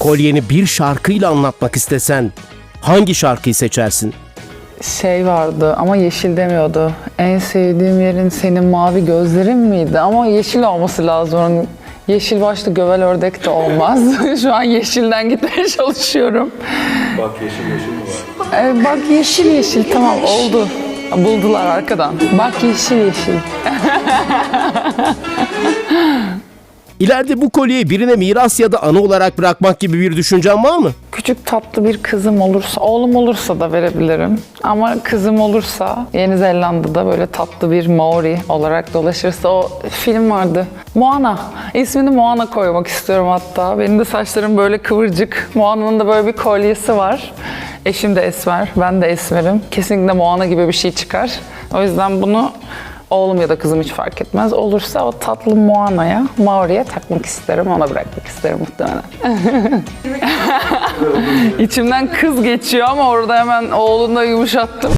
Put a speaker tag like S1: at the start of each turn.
S1: Kolyeni bir şarkıyla anlatmak istesen hangi şarkıyı seçersin?
S2: Şey vardı ama yeşil demiyordu. En sevdiğim yerin senin mavi gözlerin miydi? Ama yeşil olması lazım onun. Yeşil başlı gövel ördek de olmaz. Şu an yeşilden gitmeye çalışıyorum.
S3: Bak yeşil yeşil mi var?
S2: Ee, bak yeşil yeşil tamam oldu. Buldular arkadan. Bak yeşil yeşil.
S1: İleride bu kolyeyi birine miras ya da anı olarak bırakmak gibi bir düşüncen var mı?
S2: Küçük tatlı bir kızım olursa, oğlum olursa da verebilirim. Ama kızım olursa Yeni Zelanda'da böyle tatlı bir Maori olarak dolaşırsa o film vardı. Moana. İsmini Moana koymak istiyorum hatta. Benim de saçlarım böyle kıvırcık. Moana'nın da böyle bir kolyesi var. Eşim de esmer, ben de esmerim. Kesinlikle Moana gibi bir şey çıkar. O yüzden bunu oğlum ya da kızım hiç fark etmez. Olursa o tatlı Moana'ya, Maori'ye takmak isterim. Ona bırakmak isterim muhtemelen. İçimden kız geçiyor ama orada hemen oğlunu da yumuşattım.